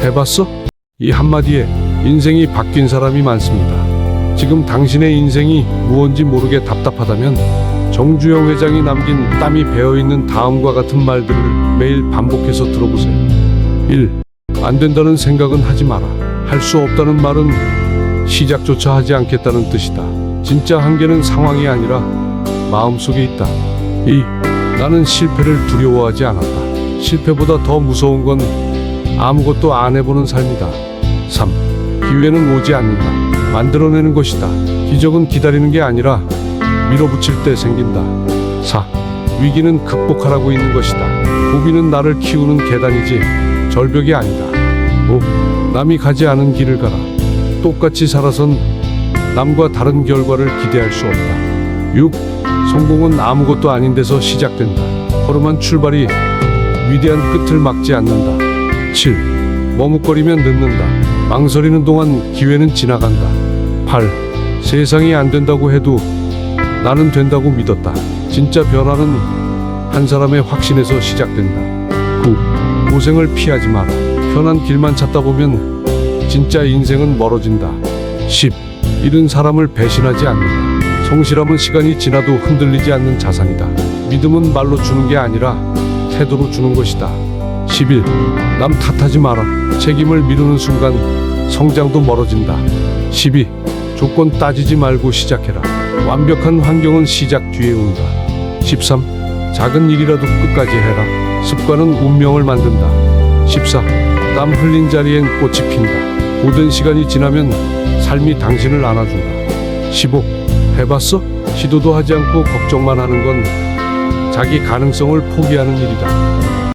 해봤어? 이 한마디에 인생이 바뀐 사람이 많습니다. 지금 당신의 인생이 무언지 모르게 답답하다면 정주영 회장이 남긴 땀이 배어있는 다음과 같은 말들을 매일 반복해서 들어보세요. 1. 안 된다는 생각은 하지 마라. 할 수 없다는 말은 시작조차 하지 않겠다는 뜻이다. 진짜 한계는 상황이 아니라 마음속에 있다. 2. 나는 실패를 두려워하지 않았다. 실패보다 더 무서운 건 아무것도 안 해보는 삶이다. 3. 기회는 오지 않는다. 만들어내는 것이다. 기적은 기다리는 게 아니라 밀어붙일 때 생긴다. 4. 위기는 극복하라고 있는 것이다. 고비는 나를 키우는 계단이지 절벽이 아니다. 5. 남이 가지 않은 길을 가라. 똑같이 살아선 남과 다른 결과를 기대할 수 없다. 6. 성공은 아무것도 아닌 데서 시작된다. 허름한 출발이 위대한 끝을 막지 않는다. 7. 머뭇거리면 늦는다. 망설이는 동안 기회는 지나간다. 8. 세상이 안 된다고 해도 나는 된다고 믿었다. 진짜 변화는 한 사람의 확신에서 시작된다. 9. 고생을 피하지 마라. 편한 길만 찾다 보면 진짜 인생은 멀어진다. 10. 잃은 사람을 배신하지 않는다. 성실함은 시간이 지나도 흔들리지 않는 자산이다. 믿음은 말로 주는 게 아니라 태도로 주는 것이다. 11. 남 탓하지 마라. 책임을 미루는 순간 성장도 멀어진다. 12. 조건 따지지 말고 시작해라. 완벽한 환경은 시작 뒤에 온다. 13. 작은 일이라도 끝까지 해라. 습관은 운명을 만든다. 14. 땀 흘린 자리엔 꽃이 핀다. 고된 시간이 지나면 삶이 당신을 안아준다. 15. 해봤어? 시도도 하지 않고 걱정만 하는 건 자기 가능성을 포기하는 일이다.